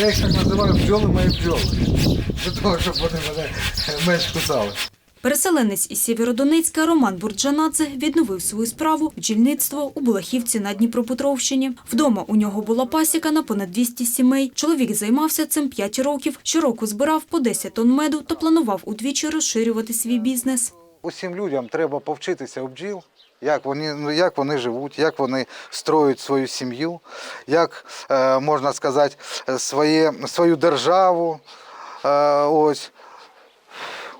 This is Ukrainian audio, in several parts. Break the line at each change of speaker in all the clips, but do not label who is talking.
Я їх так називаю бджоли мої бджоли. Для того, щоб вони мене менш кусали.
Переселенець із Сєвєродонецька Роман Бурджанадзе відновив свою справу бджільництво у Булахівці на Дніпропетровщині. Вдома у нього була пасіка на понад 200 сімей. Чоловік займався цим 5 років. Щороку збирав по 10 тонн меду та планував удвічі розширювати свій бізнес.
Усім людям треба повчитися у бджіл, як вони, ну, як вони живуть, як вони строють свою сім'ю, як, е, можна сказати, своє, свою державу. Е, ось.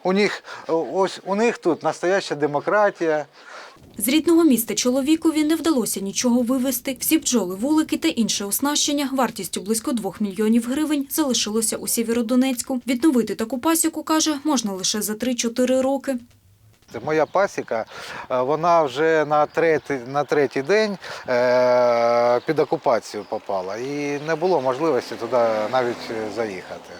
У них, ось, у них тут настояща демократія.
З рідного міста чоловікові не вдалося нічого вивезти. Всі бджоли, вулики та інше оснащення вартістю близько 2 мільйонів гривень залишилося у Сєвєродонецьку. Відновити таку пасіку, каже, можна лише за 3-4 роки.
Моя пасіка, е, вона вже на третій, на третій день е, під окупацію попала. І не було можливості туди навіть заїхати.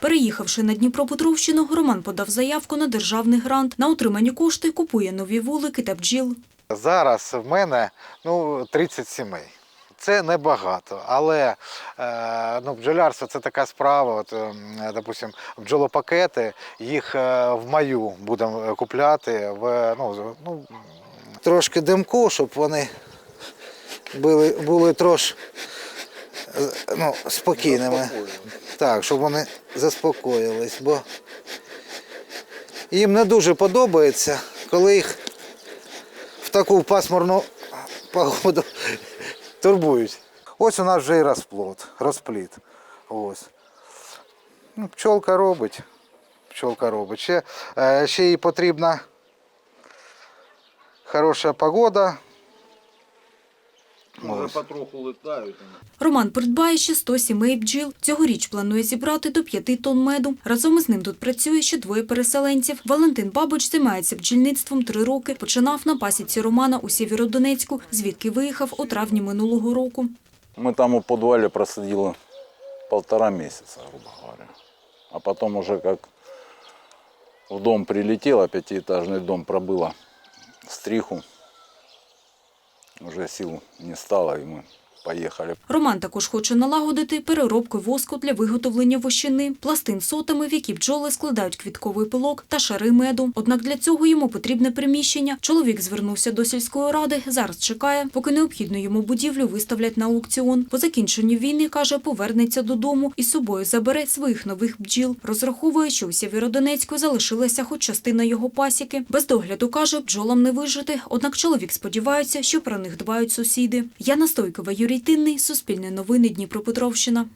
Переїхавши на Дніпропетровщину, Роман подав заявку на державний грант. На отримані кошти купує нові вулики та бджіл.
Зараз в мене ну, 30 сімей. Це небагато, але е, ну, бджолярство це така справа. От, е, допустим, бджолопакети, їх е, в маю будемо купляти. В, ну, ну, трошки димку, щоб вони були, були трошки ну, спокійними. Так, щоб вони заспокоїлись, бо їм не дуже подобається, коли їх в таку пасмурну погоду турбують. Ось у нас вже і розплод, розплід. Ось. Ну, пчолка робить. Пчолка робить. Ще, е, ще їй потрібна хороша погода.
Може
Ось.
потроху летають.
Роман придбає ще 100 сімей бджіл. Цьогоріч планує зібрати до 5 тонн меду. Разом із ним тут працює ще двоє переселенців. Валентин Бабич займається бджільництвом три роки. Починав на пасіці Романа у Сєвєродонецьку, звідки виїхав у травні минулого року.
Мы там у подвале просидели полтора месяца, грубо говоря. А потом уже как в дом прилетело, пятиэтажный дом пробыло стриху. Уже сил не стало, и мы поехали.
Роман також хоче налагодити переробку воску для виготовлення вощини, пластин сотами, в які бджоли складають квітковий пилок та шари меду. Однак для цього йому потрібне приміщення. Чоловік звернувся до сільської ради. Зараз чекає, поки необхідну йому будівлю виставлять на аукціон. По закінченню війни каже, повернеться додому і з собою забере своїх нових бджіл. Розраховує, що у Сєвєродонецьку залишилася хоч частина його пасіки. Без догляду каже, бджолам не вижити. Однак чоловік сподівається, що про них дбають сусіди. Яна Стойкова, Юрій Тинний, Суспільне новини Дніпропетровщина.